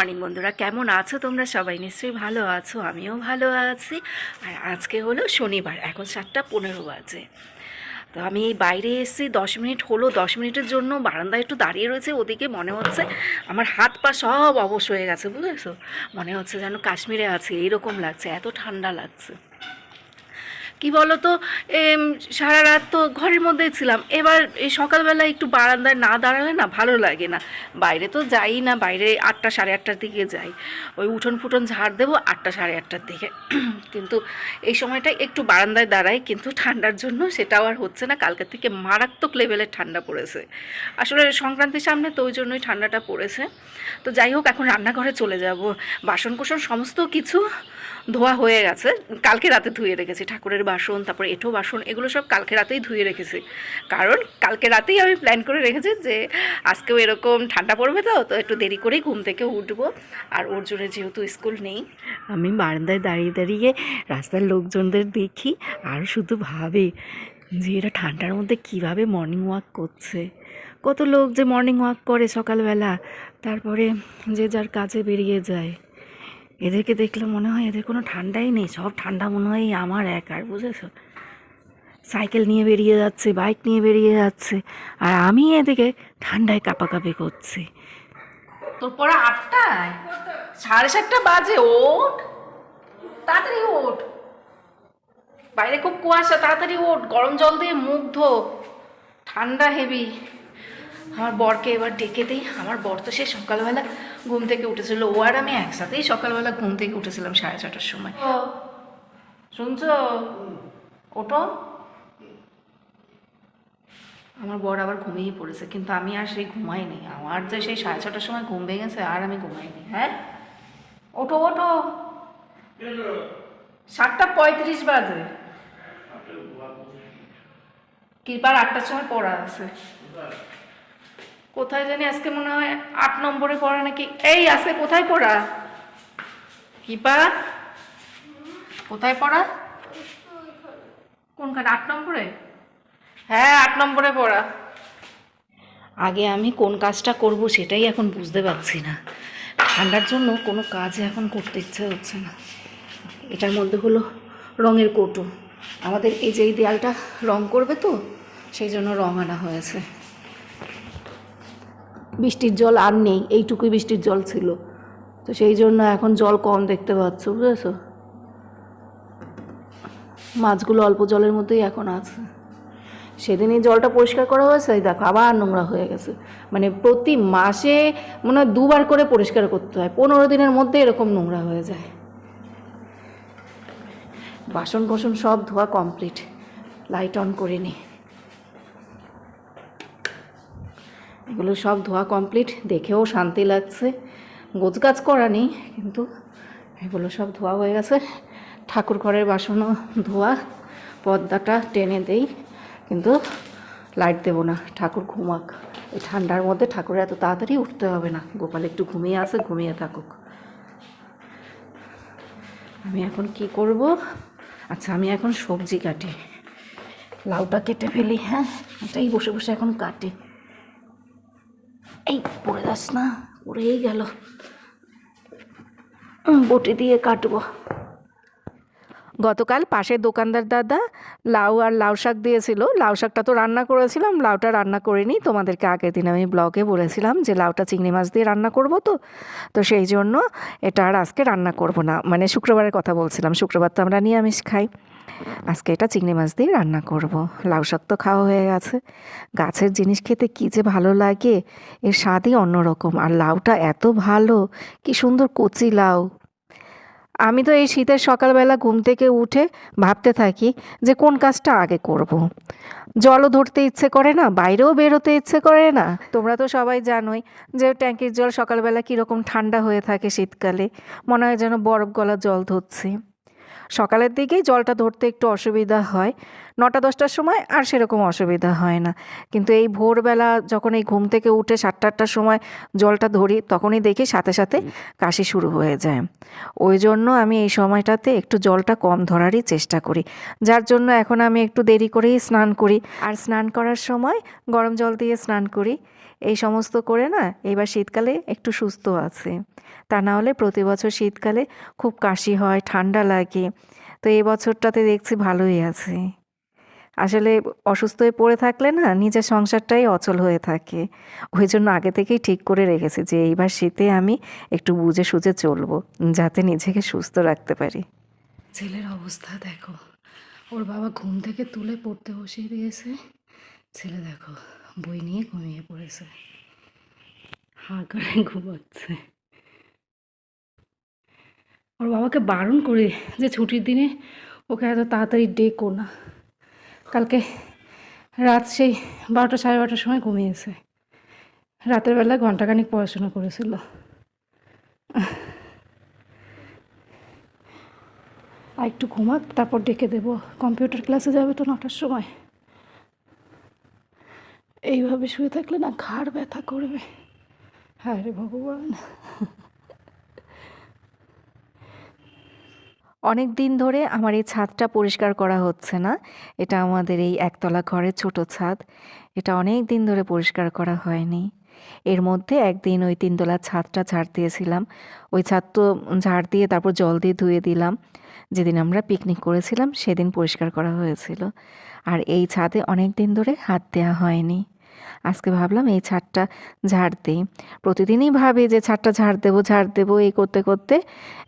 Morning বন্ধুরা, কেমন আছো তোমরা সবাই? নিশ্চয়ই ভালো আছো, আমিও ভালো আছি। আর আজকে হলো শনিবার, এখন সাতটা পনেরো বাজে। তো আমি এই বাইরে এসেছি, দশ মিনিট হলো, দশ মিনিটের জন্য বারান্দায় একটু দাঁড়িয়ে রয়েছে, ওদিকে মনে হচ্ছে আমার হাত পা সব অবশ হয়ে গেছে, বুঝেছ? মনে হচ্ছে যেন কাশ্মীরে আছে, এইরকম লাগছে, এত ঠান্ডা লাগছে। কি বলো তো এম, সারা রাত তো ঘরের মধ্যেই ছিলাম। এবার এই সকালবেলা একটু বারান্দায় না দাঁড়ালে না ভালো লাগে না। বাইরে তো যাই না বাইরে আটটা সাড়ে আটটার দিকে যাই। ওই উঠোন ফুটন ঝাড় দেবো আটটা সাড়ে আটটার দিকে। কিন্তু এই সময়টা একটু বারান্দায় দাঁড়াই কিন্তু ঠান্ডার জন্য সেটাও আর হচ্ছে না। কালকের থেকে মারাত্মক লেভেলের ঠান্ডা পড়েছে। আসলে সংক্রান্তির সামনে তো ওই জন্যই ঠান্ডাটা পড়েছে। তো যাই হোক এখন রান্নাঘরে চলে যাব। বাসন কোসন সমস্ত কিছু ধোয়া হয়ে গেছে। কালকে রাতে ধুয়ে রেখেছি। ঠাকুরের বাসন, তারপর এঁঠো বাসন, এগুলো সব কালকে রাতেই ধুয়ে রেখেছি। কারণ কালকে রাতেই আমি প্ল্যান করে রেখেছি যে, আজকেও এরকম ঠান্ডা পড়বে তো তো একটু দেরি করেই ঘুম থেকে উঠবো। আর অর্জুনের যেহেতু স্কুল নেই, আমি বারান্দায় দাঁড়িয়ে দাঁড়িয়ে রাস্তার লোকজনদের দেখি আর শুধু ভাবে যে, এরা ঠান্ডার মধ্যে কীভাবে মর্নিং ওয়াক করছে। কত লোক যে মর্নিং ওয়াক করে সকালবেলা, তারপরে যে যার কাজে বেরিয়ে যায়। এদেরকে দেখলে মনে হয় এদের কোনো ঠান্ডাই নেই, সব ঠান্ডা মনে হয় আমার একার, বুঝেছ? সাইকেল নিয়ে বেরিয়ে যাচ্ছে, বাইক নিয়ে বেরিয়ে যাচ্ছে, আর আমি এদিকে ঠান্ডায় কাঁপাকাঁপি করছি। তোর পড়া আটটায়? সাড়ে সাতটা বাজে, ওঠ। তাড়াতাড়ি ওঠ। বাইরে খুব কুয়াশা, তাড়াতাড়ি ওঠ। গরম জল দিয়ে মুখ ধো। ঠান্ডা হেভি। আমার বরকে এবার ডেকে দিই। আমার বর তো সে সকালবেলা ঘুম থেকে উঠেছিল। ও আর আমি একসাথেই সকালবেলা ঘুম থেকে উঠেছিলাম সাড়ে ছটার সময়। ও শুনছো? ওটো আমার বর আবার ঘুমিয়েই পড়েছে কিন্তু আমি আর সেই ঘুমাইনি আমার যে সেই সাড়ে ছটার সময় ঘুম ভেঙেছে আর আমি ঘুমাইনি হ্যাঁ? ওটো ওটো সাতটা পঁয়ত্রিশ বাজে। কিরপার আটটার সময় পড়া আছে। কোথায় জানি আজকে মনে হয় আট নম্বরে পড়া নাকি? এই আজকে কোথায় পড়া? কিপা? কোথায় পড়া? কোনখানে? আট নম্বরে? হ্যাঁ আট নম্বরে পড়া। আগে আমি কোন কাজটা করব সেটাই এখন বুঝতে পারছি না। ঠান্ডার জন্য কোনো কাজ এখন করতে ইচ্ছে হচ্ছে না। এটার মধ্যে হলো রঙের কৌটো। আমাদের এই যে দেয়ালটা রং করবে তো, সেই জন্য রং আনা হয়েছে। বৃষ্টির জল আর নেই, এইটুকুই বৃষ্টির জল ছিল। তো সেই জন্য এখন জল কম দেখতে পাচ্ছ, বুঝেছ? মাছগুলো অল্প জলের মধ্যেই এখন আছে। সেদিনই জলটা পরিষ্কার করা হয়েছে দেখো আবার নোংরা হয়ে গেছে। মানে প্রতি মাসে মনে হয় দুবার করে পরিষ্কার করতে হয়, পনেরো দিনের মধ্যে এরকম নোংরা হয়ে যায়। বাসন কোসন সব ধোয়া কমপ্লিট লাইট অন করে নি। এগুলো সব ধোয়া কমপ্লিট দেখেও শান্তি লাগছে। গোছগাছ করা নেই, কিন্তু এগুলো সব ধোয়া হয়ে গেছে। ঠাকুর ঘরের বাসনও ধোয়া, পর্দাটা টেনে দেই, কিন্তু লাইট দেবো না, ঠাকুর ঘুমাক। এই ঠান্ডার মধ্যে ঠাকুরের এত তাড়াতাড়ি উঠতে হবে না। গোপাল একটু ঘুমিয়ে আছে, ঘুমিয়ে থাকুক। আমি এখন কি করব? আচ্ছা আমি এখন সবজি কাটি। লাউটা কেটে ফেলি হ্যাঁ? এটাই বসে বসে এখন কাটি। এই পড়ে যাস না পড়েই গেল। বটি দিয়ে কাটবো। গতকাল পাশের দোকানদার দাদা লাউ আর লাউ শাক দিয়েছিল। লাউ শাকটা তো রান্না করেছিলাম, লাউটা রান্না করিনি। তোমাদেরকে আগের দিন আমি ব্লগে বলেছিলাম যে লাউটা চিংড়ি মাছ দিয়ে রান্না করব তো। তো সেই জন্য এটা আর আজকে রান্না করব না। মানে শুক্রবারের কথা বলছিলাম, শুক্রবার তো আমরা নিরামিষ খাই। আজকে এটা চিংড়ি মাছ দিয়ে রান্না করব। লাউ শাক তো খাওয়া হয়ে গেছে। গাছের জিনিস খেতে কী যে ভালো লাগে, এর স্বাদই অন্যরকম। আর লাউটা এত ভালো, কি সুন্দর কচি লাউ। আমি তো এই শীতের সকালবেলা ঘুম থেকে উঠে ভাবতে থাকি যে কোন কাজটা আগে করব। জলও ধরতে ইচ্ছে করে না, বাইরেও বেরোতে ইচ্ছে করে না। তোমরা তো সবাই জানোই যে ট্যাঙ্কির জল সকালবেলা কীরকম ঠান্ডা হয়ে থাকে শীতকালে। মনে হয় যেন বরফ গলা জল ধরছি। সকালের দিকেই জলটা ধরতে একটু অসুবিধা হয়। নটা দশটার সময় আর সেরকম অসুবিধা হয় না। কিন্তু এই ভোরবেলা যখন এই ঘুম থেকে উঠে সাতটা আটটার সময় জলটা ধরি তখনই দেখি সাথে সাথে কাশি শুরু হয়ে যায়। ওই জন্য আমি এই সময়টাতে একটু জলটা কম ধরারই চেষ্টা করি। যার জন্য এখন আমি একটু দেরি করেই স্নান করি। আর স্নান করার সময় গরম জল দিয়ে স্নান করি। এই সমস্ত করে না এবার শীতকালে একটু সুস্থ আছে। তা না হলে প্রতি বছর শীতকালে খুব কাশি হয়, ঠান্ডা লাগে। তো এই বছরটাতে দেখছি ভালোই আছে। আসলে অসুস্থ হয়ে পড়ে থাকলে না নিজের সংসারটাই অচল হয়ে থাকে। ওই জন্য আগে থেকেই ঠিক করে রেখেছি যে এইবার শীতে আমি একটু বুঝে সুঝে চলবো, যাতে নিজেকে সুস্থ রাখতে পারি। ছেলের অবস্থা দেখো। ওর বাবা ঘুম থেকে তুলে পড়তে বসিয়ে দিয়েছে। ছেলে দেখো। বই নিয়ে ঘুমিয়ে পড়েছে। হা করে ঘুমাচ্ছে। ওর বাবাকে বারণ করে যে ছুটির দিনে ওকে এত তাড়াতাড়ি ডেকো না। কালকে রাত সেই বারোটা সাড়ে বারোটার সময় ঘুমিয়েছে। রাতের বেলা ঘন্টাখানিক পড়াশোনা করেছিল। আর একটু ঘুমাক, তারপর ডেকে দেবো। কম্পিউটার ক্লাসে যাবে তো নটার সময়। এইভাবে শুয়ে থাকলে না ঘাড় ব্যথা করবে। হ্যাঁ রে ভগবান। অনেক দিন ধরে আমার এই ছাদটা পরিষ্কার করা হচ্ছে না। এটা আমাদের এই একতলা ঘরের ছোট ছাদ। এটা অনেক দিন ধরে পরিষ্কার করা হয়নি। এর মধ্যে একদিন ওই তিনতলা ছাদটা ঝাড় দিয়েছিলাম। ওই ছাদ তো ঝাড় দিয়ে তারপর জল দিয়ে ধুয়ে দিলাম। যেদিন আমরা পিকনিক করেছিলাম সেদিন পরিষ্কার করা হয়েছিল। আর এই ছাদে অনেক দিন ধরে হাত দেওয়া হয়নি। আজকে ভাবলাম এই ছাদটা ঝাড় দিই। প্রতিদিনই ভাবি যে ছাদটা ঝাড় দেবো ঝাড় দেবো, এই করতে করতে।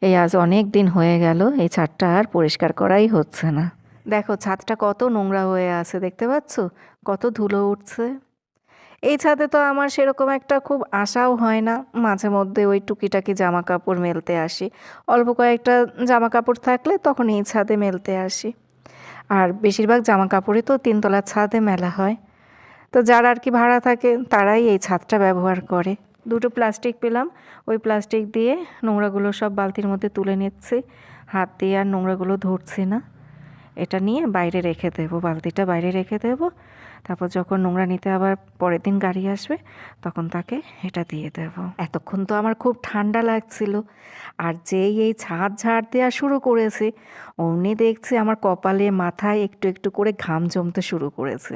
এই আজ অনেক দিন হয়ে গেল, এই ছাদটা আর পরিষ্কার করাই হচ্ছে না। দেখো ছাদটা কত নোংরা হয়ে আছে, দেখতে পাচ্ছ? কত ধুলো উঠছে। এই ছাদে তো আমার সেরকম একটা খুব আশাও হয় না। মাঝে মধ্যে ওই টুকিটাকি জামা কাপড় মেলতে আসি। অল্প কয়েকটা জামা কাপড় থাকলে তখন এই ছাদে মেলতে আসি। আর বেশিরভাগ জামা কাপড়ই তো তিনতলার ছাদে মেলা হয়। তো যারা আর কি ভাড়া থাকে, তারাই এই ছাদটা ব্যবহার করে। দুটো প্লাস্টিক পেলাম। ওই প্লাস্টিক দিয়ে নোংরাগুলো সব বালতির মধ্যে তুলে নিচ্ছি। হাত দিয়ে আর নোংরাগুলো ধরছি না। এটা নিয়ে বাইরে রেখে দেবো, বালতিটা বাইরে রেখে দেবো। তারপর যখন নোংরা নিতে আবার পরের দিন গাড়ি আসবে, তখন তাকে এটা দিয়ে দেব। এতক্ষণ তো আমার খুব ঠান্ডা লাগছিল। আর যেই এই ছাদ ঝাড় দেওয়া শুরু করেছে, অমনি দেখছি আমার কপালে, মাথায় একটু একটু করে ঘাম জমতে শুরু করেছে।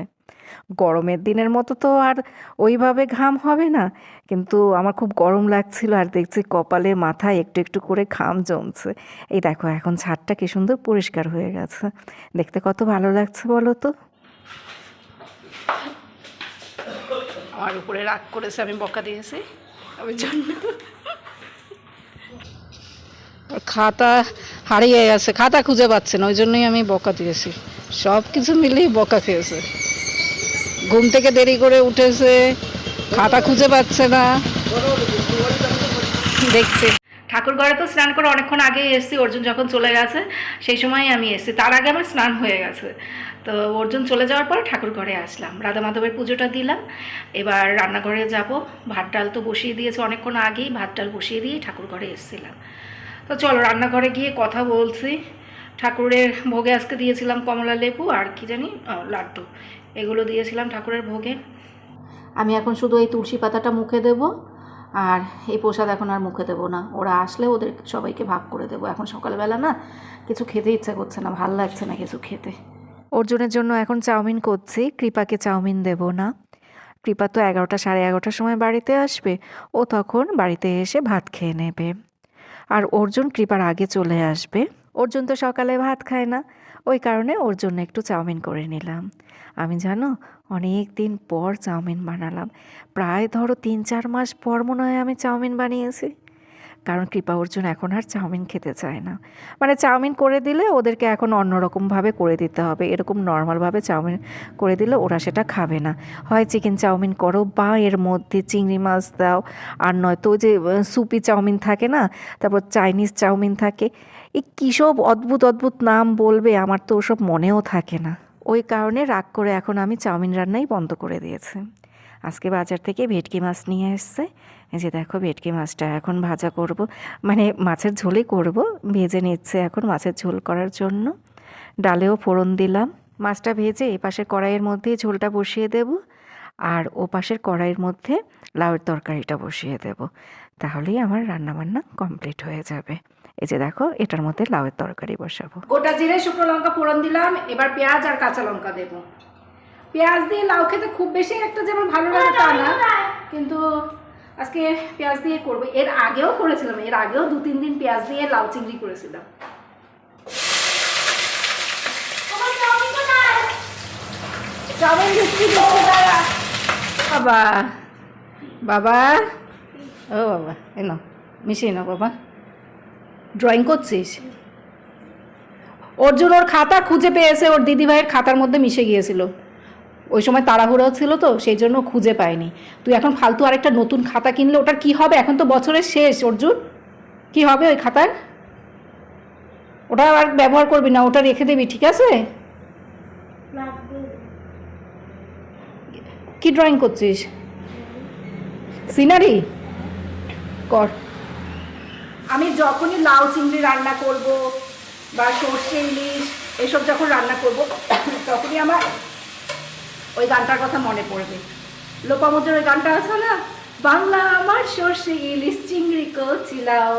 গরমের দিনের মতো তো আর ওইভাবে ঘাম হবে না, কিন্তু আমার খুব গরম লাগছিল আর দেখছি কপালে, মাথায় একটু একটু করে ঘাম জমছে। এই দেখো, এখন ছাদটা কি সুন্দর পরিষ্কার হয়ে গেছে। দেখতে কত ভালো লাগছে বলো তো? আমার উপরে রাগ করেছে, আমি বকা দিয়েছি জন্য। খাতা হারিয়ে গেছে, খাতা খুঁজে পাচ্ছে না ওই জন্যই আমি বকা দিয়েছি। সব কিছু মিলিয়ে বকা খেয়েছে। ঘুম থেকে দেরি করে উঠেছে, খাতা খুঁজে পাচ্ছে না। দেখছি। ঠাকুর ঘরে তো স্নান করে অনেকক্ষণ আগেই এসেছি, অর্জুন যখন চলে গেছে, সেই সময় আমি এসেছি। তার আগে আমার স্নান হয়ে গেছে। তো অর্জুন চলে যাওয়ার পর ঠাকুর ঘরে আসলাম। রাধা মাধবের পুজোটা দিলাম। এবার রান্নাঘরে যাব। ভাত ডাল তো বসিয়ে দিয়েছে অনেকক্ষণ আগেই, ভাত ডাল বসিয়ে দিয়ে ঠাকুর ঘরে এসেছিলাম। তো চলো রান্নাঘরে গিয়ে কথা বলছি। ঠাকুরের ভোগে আজকে দিয়েছিলাম কমলা লেবু আর কি জানি লাড্ডু। এগুলো দিয়েছিলাম ঠাকুরের ভোগে। আমি এখন শুধু এই তুলসী পাতাটা মুখে দেব। আর এই প্রসাদ এখন আর মুখে দেবো না। ওরা আসলে ওদের সবাইকে ভাগ করে দেবো। এখন সকালবেলা না কিছু খেতে ইচ্ছা করছে না, ভালো লাগছে না কিছু খেতে। অর্জুনের জন্য এখন চাউমিন করছি, কৃপাকে চাউমিন দেব না। কৃপা তো এগারোটা, সাড়ে এগারোটার সময় বাড়িতে আসবে। ও তখন বাড়িতে এসে ভাত খেয়ে নেবে। আর অর্জুন কৃপার আগে চলে আসবে। অর্জুন তো সকালে ভাত খায় না। ওই কারণে ওর জন্য একটু চাউমিন করে নিলাম। আমি জানো অনেক দিন পর চাউমিন বানালাম। প্রায় ধরো তিন চার মাস পর মনে হয় আমি চাউমিন বানিয়েছি। কারণ কৃপা অর্জুন এখন আর চাউমিন খেতে চায় না। মানে চাউমিন করে দিলে ওদেরকে এখন অন্যরকমভাবে করে দিতে হবে। এরকম নর্মালভাবে চাউমিন করে দিলে ওরা সেটা খাবে না। হয় চিকেন চাউমিন করো বা এর মধ্যে চিংড়ি মাছ দাও। আর নয়তো যে সুপি চাউমিন থাকে না, তারপর চাইনিজ চাউমিন থাকে। এই কী সব অদ্ভুত অদ্ভুত নাম বলবে? আমার তো ওসব মনেও থাকে না। ওই কারণে রাগ করে এখন আমি চাউমিন রান্নাই বন্ধ করে দিয়েছি। আজকে বাজার থেকে ভেটকি মাছ নিয়ে এসছে। যে দেখো ভেটকি মাছটা এখন ভাজা করব। মানে মাছের ঝোলই করব। ভেজে নিচ্ছে এখন মাছের ঝোল করার জন্য। ডালেও ফোড়ন দিলাম। মাছটা ভেজে এ পাশের কড়াইয়ের মধ্যে ঝোলটা বসিয়ে দেব। আর ও পাশের কড়াইয়ের মধ্যে লাউয়ের তরকারিটা বসিয়ে দেব। তাহলেই আমার রান্নাবান্না কমপ্লিট হয়ে যাবে। এই যে দেখো এটার মধ্যে লাউয়ের তরকারি বসাবো। গোটা জিরে শুকনো লঙ্কা ফোড়ন দিলাম এবার পেঁয়াজ আর কাঁচা লঙ্কা দেব। পেঁয়াজ দিয়ে লাউ খেতে খুব বেশি একটা যেমন ভালো লাগে তা না কিন্তু আজকে পেঁয়াজ দিয়ে করব। এর আগেও করেছিলাম এর আগেও দু তিন দিন পেঁয়াজ দিয়ে লাউ চিংড়ি করেছিলাম। বাবা বাবা। ও বাবা এনো মিশিয়ে নাও বাবা। ড্রয়িং করছিস? অর্জুন ওর খাতা খুঁজে পেয়েছে, ওর দিদিভাইয়ের খাতার মধ্যে মিশে গিয়েছিল। ওই সময় তাড়াহুড়ো ছিল তো, সেই জন্য খুঁজে পায়নি। তুই এখন ফালতু আরেকটা নতুন খাতা কিনলে, ওটার কি হবে? এখন তো বছরের শেষ, অর্জুন। কি হবে ওই খাতার? ওটা আর ব্যবহার করবি না, ওটা রেখে দিবি, ঠিক আছে? কি ড্রয়িং করছিস? সিনারি কর। আমি যখনই লাউ চিংড়ি রান্না করব বা সর্ষে ইলিশ, এসব যখন রান্না করব, তখনই আমার ওই গানটার কথা মনে পড়বে। লোপামুদ্রার ওই গানটা আছে না? বাংলা আমার সর্ষে ইলিশ চিংড়ি কচিলাও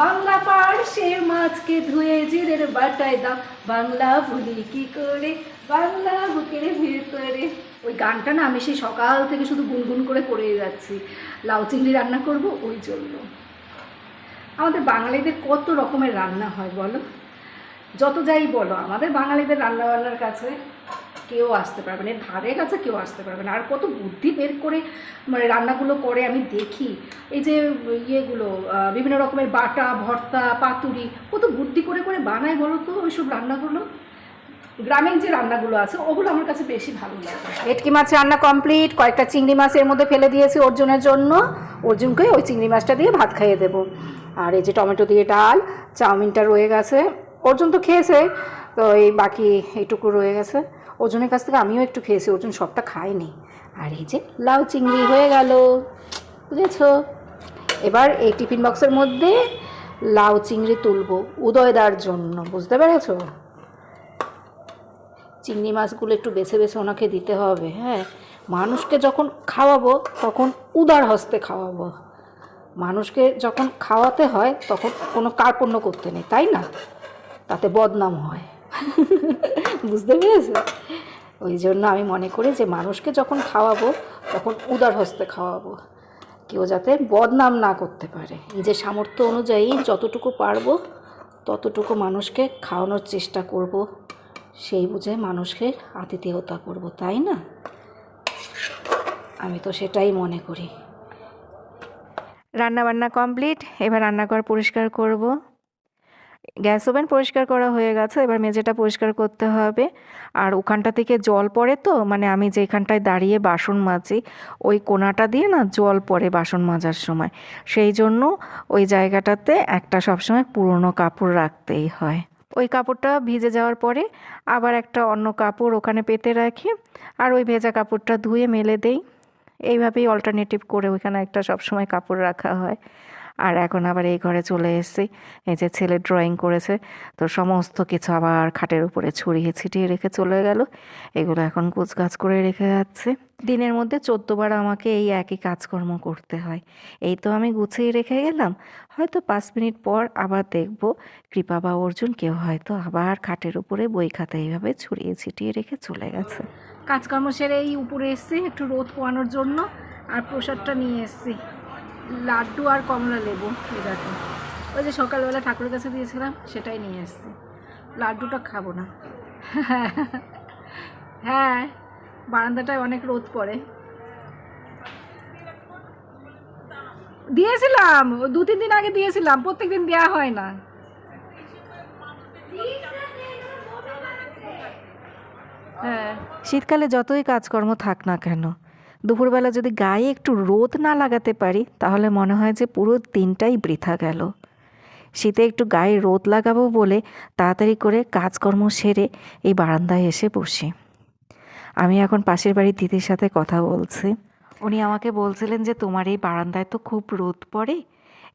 বাংলা পার্শ্বের মাছকে ধুয়ে জিরের বাটায় দাও। বাংলা ভুলি কি করে? বাংলা বুকের ভিতরে ওই গানটা না আমি সেই সকাল থেকে শুধু গুনগুন করে করে যাচ্ছি। লাউ চিংড়ি রান্না করব ওই জন্য। আমাদের বাঙালিদের কত রকমের রান্না হয় বলো? যত যাই বলো, আমাদের বাঙালিদের রান্না বান্নার কাছে কেউ আসতে পারবে না ধারে কাছে কেউ আসতে পারবে না। আর কত বুদ্ধি বের করে মানে রান্নাগুলো করে আমি দেখি, এই যে ইয়েগুলো বিভিন্ন রকমের বাটা, ভর্তা, পাতুরি, কত বুদ্ধি করে করে বানায় বলো তো ওইসব রান্নাগুলো? গ্রামীণ যে রান্নাগুলো আছে, ওগুলো আমার কাছে বেশি ভালো লাগে। ভেটকি মাছ রান্না কমপ্লিট কয়েকটা চিংড়ি মাছ এর মধ্যে ফেলে দিয়েছি অর্জুনের জন্য। অর্জুনকে ওই চিংড়ি মাছটা দিয়ে ভাত খাইয়ে দেবো। আর এই যে টমেটো দিয়ে ডাল, চাউমিনটা রয়ে গেছে। অর্জুন তো খেয়েছে, তো এই বাকি এইটুকু রয়ে গেছে। অর্জুনের কাছ থেকে আমিও একটু খেয়েছি, অর্জুন সবটা খায়নি। আর এই যে লাউ চিংড়ি হয়ে গেল, বুঝেছ? এবার এই টিফিন বক্সের মধ্যে লাউ চিংড়ি তুলবো, উদয়দার জন্য, বুঝতে পেরেছ? চিংড়ি মাছগুলো একটু বেছে বেছে ওনাকে দিতে হবে হ্যাঁ। মানুষকে যখন খাওয়াবো, তখন উদার হস্তে খাওয়াবো। মানুষকে যখন খাওয়াতে হয়, তখন কোনো কার্পণ্য করতে নেই, তাই না? তাতে বদনাম হয়। বুঝতে পেরেছ? ওই জন্য আমি মনে করি যে, মানুষকে যখন খাওয়াবো, তখন উদার হস্তে খাওয়াবো। কেউ যাতে বদনাম না করতে পারে। নিজের সামর্থ্য অনুযায়ী যতটুকু পারব, ততটুকু মানুষকে খাওয়ানোর চেষ্টা করব। সেই বুঝে মানুষকে আতিথেয়তা করব, তাই না? আমি তো সেটাই মনে করি। রান্না বান্না কমপ্লিট, এবার রান্নাঘর পরিষ্কার করব। গ্যাস ওভেন পরিষ্কার করা হয়ে গেছে, এবার মেঝেটা পরিষ্কার করতে হবে। আর ওখানটা থেকে জল পড়ে তো মানে আমি যেখানটায় দাঁড়িয়ে বাসন মাজি, ওই কোনাটা দিয়ে না জল পড়ে বাসন মাজার সময়। সেই জন্য ওই জায়গাটাতে একটা সবসময় পুরনো কাপড় রাখতেই হয়। ওই কাপড়টা ভিজে যাওয়ার পরে আবার একটা অন্য কাপড় ওখানে পেতে রাখি। আর ওই ভেজা কাপড়টা ধুয়ে মেলে দেই। এইভাবেই অল্টারনেটিভ করে ওইখানে একটা সবসময় কাপড় রাখা হয়। আর এখন আবার এই ঘরে চলে এসেছি। এই যে ছেলে ড্রয়িং করেছে, তো সমস্ত কিছু আবার খাটের উপরে ছড়িয়ে ছিটিয়ে রেখে চলে গেল। এগুলো এখন গাছ করে রেখে যাচ্ছে। দিনের মধ্যে চোদ্দবার আমাকে এই একই কাজকর্ম করতে হয়। এই তো আমি গুছিয়ে রেখে গেলাম। হয়তো পাঁচ মিনিট পর আবার দেখব। কৃপা বা অর্জুন কেউ হয়তো আবার খাটের উপরে বই খাতা এইভাবে ছড়িয়ে ছিটিয়ে রেখে চলে গেছে। কাজকর্ম সেরে এই উপরে এসেছি, একটু রোদ পোয়ানোর জন্য। আর প্রসাদটা নিয়ে এসেছি। লাড্ডু আর কমলা লেবু দেখো ওই যে সকালবেলা ঠাকুরের কাছে দিয়েছিলাম, সেটাই নিয়ে এসেছি। লাড্ডুটা খাব না। হ্যাঁ বারান্দাটায় অনেক রোদ পড়ে। দিয়েছিলাম, দু তিন দিন আগে দিয়েছিলাম, প্রত্যেক দিন দেওয়া হয় না। হ্যাঁ। শীতকালে যতই কাজকর্ম থাক না কেন দুপুরবেলা যদি গায়ে একটু রোদ না লাগাতে পারি, তাহলে মনে হয় যে পুরো দিনটাই বৃথা গেল। শীতে একটু গায়ে রোদ লাগাবো বলে তাড়াতাড়ি করে কাজকর্ম সেরে এই বারান্দায় এসে বসি। আমি এখন পাশের বাড়ির দিদির সাথে কথা বলছি। উনি আমাকে বলছিলেন যে তোমার এই বারান্দায় তো খুব রোদ পড়ে,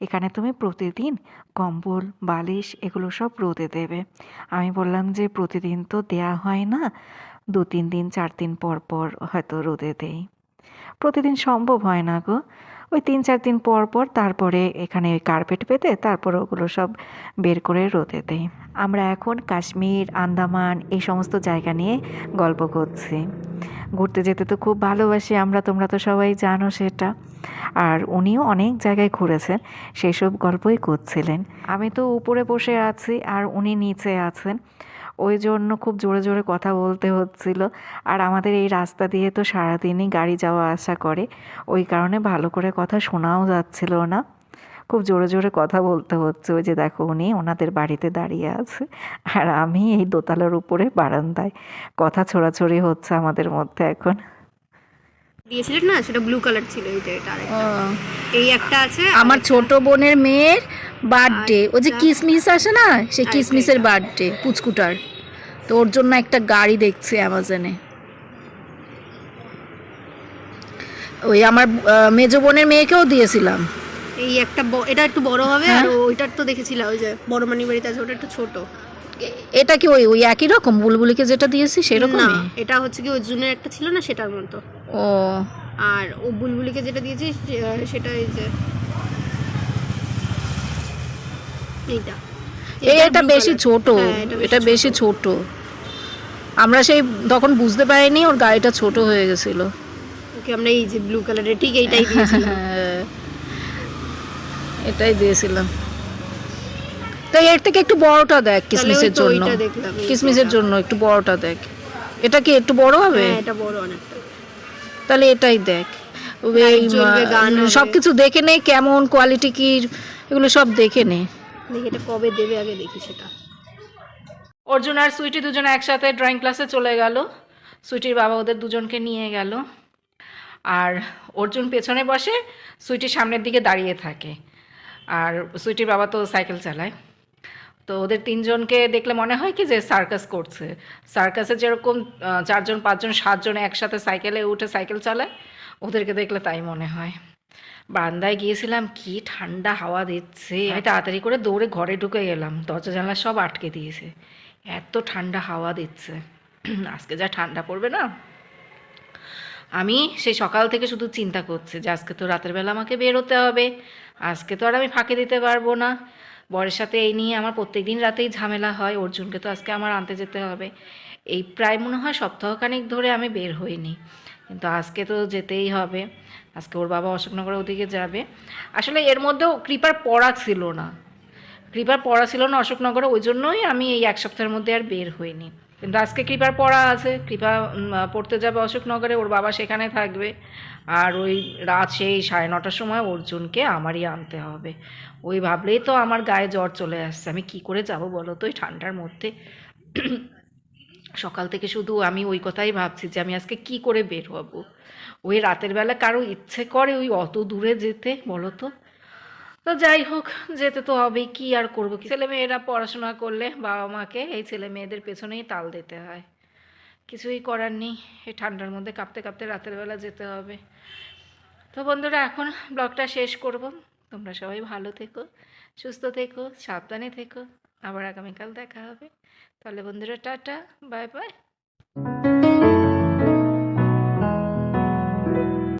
এখানে তুমি প্রতিদিন কম্বল, বালিশ এগুলো সব রোদে দেবে। আমি বললাম যে প্রতিদিন তো দেয়া হয় না দু তিন দিন, চার দিন পর পর হয়তো রোদে দেই। প্রতিদিন সম্ভব হয় না গো। ওই তিন চার দিন পর পর তারপরে এখানে ওই কার্পেট পেতে তারপর ওগুলো সব বের করে রোদে দেই। আমরা এখন কাশ্মীর, আন্দামান এই সমস্ত জায়গা নিয়ে গল্প করছি। ঘুরতে যেতে তো খুব ভালোবাসি, আমরা তোমরা তো সবাই জানো সেটা। আর উনিও অনেক জায়গায় ঘুরেছেন সেই সব গল্পই করছিলেন। আমি তো উপরে বসে আছি আর উনি নিচে আছেন। ওই জন্য খুব জোরে জোরে কথা বলতে হচ্ছিল। আর আমাদের এই রাস্তা দিয়ে তো সারাদিনই গাড়ি যাওয়া আসা করে। ওই কারণে ভালো করে কথা শোনাও যাচ্ছিল না। খুব জোরে জোরে কথা বলতে হচ্ছে ওই যে দেখো উনি ওনাদের বাড়িতে দাঁড়িয়ে আছে। আর আমি এই দোতলার উপরে বারান্দায়। কথা ছোড়াছড়ি হচ্ছে আমাদের মধ্যে এখন। দিয়েছিলেন না সেটা ব্লু কালার ছিল এই যে এটা এই একটা আছে আমার ছোট বোনের মেয়ের বার্থডে ও যে। কিসমিস আসে না সেই কিসমিসের বার্থডে পুচকুটার। তো ওর জন্য একটা গাড়ি দেখছি অ্যামাজনে ওই আমার মেজো বোনের মেয়েকেও দিয়েছিলাম। এই একটা এটা একটু বড় হবে হ্যাঁ। আর ওইটার তো দেখেছিলাম ওই যে বড় মানি বাড়িতে আছে ওটা একটু ছোট। এটা কি ওই ওই একই রকম? বুলবুলিকে যেটা দিয়েছি সেরকম না এটা হচ্ছে কি অর্জুনের একটা ছিল না সেটার মতো। ও। আর ও বুলবুলিকে যেটা দিয়েছি সে- সেটা এই যে এইটা। এই এটা বেশি ছোট। হ্যাঁ, এটা বেশি ছোট। আমরা সেই তখন বুঝতে পারিনি ওর গাড়িটা ছোট হয়ে গেছিল। ওকে আমরা এই যে ব্লু কালারের ঠিক এইটাই দিয়েছিলাম। হ্যাঁ এটাই দিয়েছিলাম। তো এর থেকে একটু বড়টা দেখ কিসমিসের জন্য। কিসমিসের জন্য একটু বড়টা দেখ। এটা কি একটু বড় হবে? হ্যাঁ এটা বড় অনেকটা। তাহলে এটাই দেখ। Light জ্বলবে, গান সব কিছু দেখে নে কেমন কোয়ালিটি কি এগুলো সব দেখে নে। দেখি এটা কবে দেবে আগে দেখি সেটা। অর্জুন আর সুইটি দুজনে একসাথে ড্রয়িং ক্লাসে চলে গেল। সুইটির বাবা ওদের দুজনকে নিয়ে গেল। আর অর্জুন পেছনে বসে সুইটির সামনের দিকে দাঁড়িয়ে থাকে। আর সুইটির বাবা তো সাইকেল চালায়। তো ওদের তিনজনকে দেখলে মনে হয় কি যে সার্কাস করছে। সার্কাসে যেরকম চারজন পাঁচজন সাতজন একসাথে সাইকেলে উঠে সাইকেল চালায় ওদেরকে দেখলে তাই মনে হয়। বারান্দায় গিয়েছিলাম কি ঠান্ডা হাওয়া দিচ্ছে। আমি তাড়াতাড়ি করে দৌড়ে ঘরে ঢুকে গেলাম দরজা জানলা সব আটকে দিয়েছে। এত ঠান্ডা হাওয়া দিচ্ছে। আজকে যা ঠান্ডা পড়বে না। আমি সেই সকাল থেকে শুধু চিন্তা করছি যে আজকে তো রাতের বেলা আমাকে বেরোতে হবে। আজকে তো আর আমি ফাঁকে দিতে পারব না। বরের সাথে এই নিয়ে আমার প্রত্যেক দিন রাতেই ঝামেলা হয়, অর্জুনকে তো আজকে আমার আনতে যেতে হবে। এই প্রায় মনে হয় সপ্তাহখানেক ধরে আমি বের হইনি। কিন্তু আজকে তো যেতেই হবে। আজকে ওর বাবা অশোকনগর ওদিকে যাবে। আসলে এর মধ্যেও কৃপার পড়া ছিল না। কৃপার পড়া ছিল না অশোকনগরে, ওই জন্যই আমি এই এক সপ্তাহের মধ্যে আর বের হইনি। কিন্তু আজকে কৃপার পড়া আছে, কৃপা পড়তে যাবে অশোকনগরে, ওর বাবা সেখানে থাকবে। আর ওই রাত সেই সাড়ে নটার সময় অর্জুনকে আমারই আনতে হবে। ওই ভাবলেই তো আমার গায়ে জ্বর চলে আসছে। আমি কি করে যাব বলো তো ওই ঠান্ডার মধ্যে? সকাল থেকে শুধু আমি ওই কথাই ভাবছি যে আমি আজকে কি করে বের হব? ওই রাতের বেলা কারও ইচ্ছে করে ওই অত দূরে যেতে বলো তো? তো যাই হোক, যেতে তো হবেই, কি আর করব? কি ছেলে মেয়েরা পড়াশোনা করলে বাবা মাকে এই ছেলে মেয়েদের পেছনেই তাল দিতে হয়। কিছুই করার নেই, এই ঠান্ডার মধ্যে কাঁপতে কাঁপতে রাতের বেলা যেতে হবে। তো বন্ধুরা, এখন ব্লগটা শেষ করব। তোমরা সবাই ভালো থেকো, সুস্থ থেকো, সাবধানে থেকো। আবার আগামীকাল দেখা হবে। তাহলে বন্ধুরা, টাটা, বাই বাই।